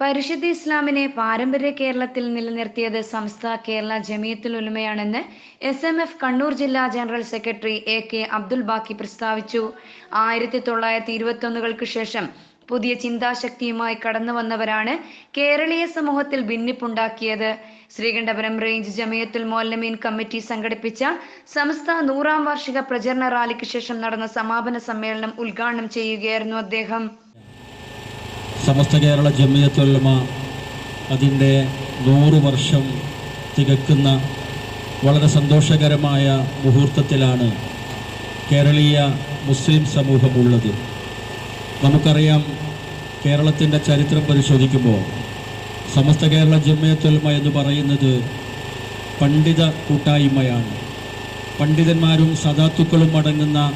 പരിശുദ്ധ ഇസ്ലാമിനെ പാരമ്പര്യ കേരളത്തിൽ നിലനിർത്തിയത് സംസ്ഥ കേരള ജമിയത്തുൽ ഉലുമയാണെന്ന് എസ് എം എഫ് കണ്ണൂർ ജില്ലാ general secretary A K Abdul Baqi പ്രസ്താവിച്ചു. ആയിരത്തി തൊള്ളായിരത്തി ഇരുപത്തൊന്നുകൾക്ക് ശേഷം പുതിയ ചിന്താശക്തിയുമായി കടന്നു വന്നവരാണ് കേരളീയ സമൂഹത്തിൽ ഭിന്നിപ്പുണ്ടാക്കിയത്. ശ്രീകണ്ഠപുരം റേഞ്ച് ജമിയത്തുൽ മോല്ലമീൻ കമ്മിറ്റി സംഘടിപ്പിച്ച സംസ്ഥ നൂറാം വാർഷിക പ്രചരണ റാലിക്ക് ശേഷം നടന്ന സമാപന സമ്മേളനം ഉദ്ഘാടനം ചെയ്യുകയായിരുന്നു അദ്ദേഹം. സമസ്ത കേരള ജമിയത്തുലമ അതിന്റെ നൂറ് വർഷം തികക്കുന്ന വളരെ സന്തോഷകരമായ മുഹൂർത്തത്തിലാണ് കേരളീയ മുസ്ലിം സമൂഹമുള്ളത്. നമുക്കറിയാം കേരളത്തിന്റെ ചരിത്രം പരിശോധിക്കുമ്പോൾ സമസ്ത കേരള ജമിയത്തുലമ എന്ന് പറയുന്നത് പണ്ഡിത കൂട്ടായ്മയാണ്. പണ്ഡിതന്മാരും സദാത്തുക്കളും അടങ്ങുന്ന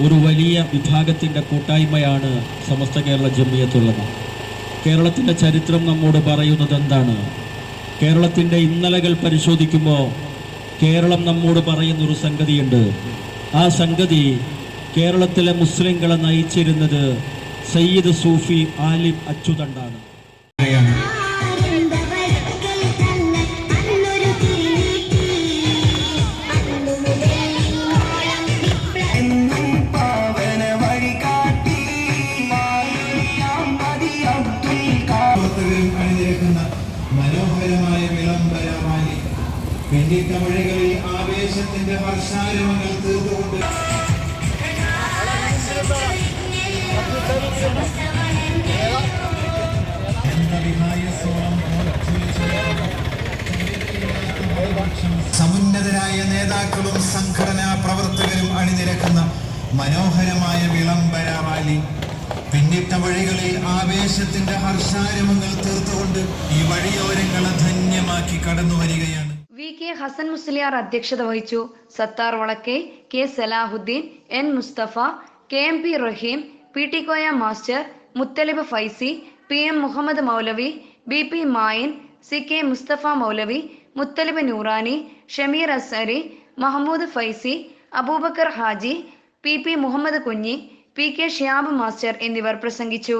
ഒരു വലിയ വിഭാഗത്തിന്റെ കൂട്ടായ്മയാണ് സമസ്ത കേരള ജമ്മിയത്തുള്ളത്. കേരളത്തിന്റെ ചരിത്രം നമ്മോട് പറയുന്നത് എന്താണ്? കേരളത്തിന്റെ ഇന്നലകൾ പരിശോധിക്കുമ്പോൾ കേരളം നമ്മോട് പറയുന്നൊരു സംഗതിയുണ്ട്. ആ സംഗതി കേരളത്തിലെ മുസ്ലിങ്ങളെ നയിച്ചിരുന്നത് സയ്യിദ് സൂഫി ആലിം അച്ചുതണ്ടാണ്. അണിനിരക്കുന്ന മനോഹരമായ വിളംബരമായി പിന്നിട്ട മഴകളിൽ ആവേശത്തിന്റെ ഹർഷാരവങ്ങൾ തീർത്തുകൊണ്ട് സമുന്നതരായ നേതാക്കളും സംഘടനാ പ്രവർത്തകരും അണിനിരക്കുന്ന മനോഹരമായ വിളംബര വഴികളിൽ ആവേശത്തിന്റെ ഹർഷാരമങ്ങൾ തീർത്തുകൊണ്ട് ഈ വഴിയോരങ്ങളെ ധന്യമാക്കി കടന്നു വരികയാണ്. വി കെ ഹസൻ മുസ്ലിയാർ അധ്യക്ഷത വഹിച്ചു. Sathar Valakke K Salahuddin N Musthafa K M P Raheem P T Koya master Muthalib Faizy P M Muhammad മൗലവി B P Mayin C K Musthafa മൗലവി Muthalib Noorani Shameer Azhari Mahmood Faizy Abubakar Haji P P Muhammad Kunhi P K Shiyab master എന്നിവർ പ്രസംഗിച്ചു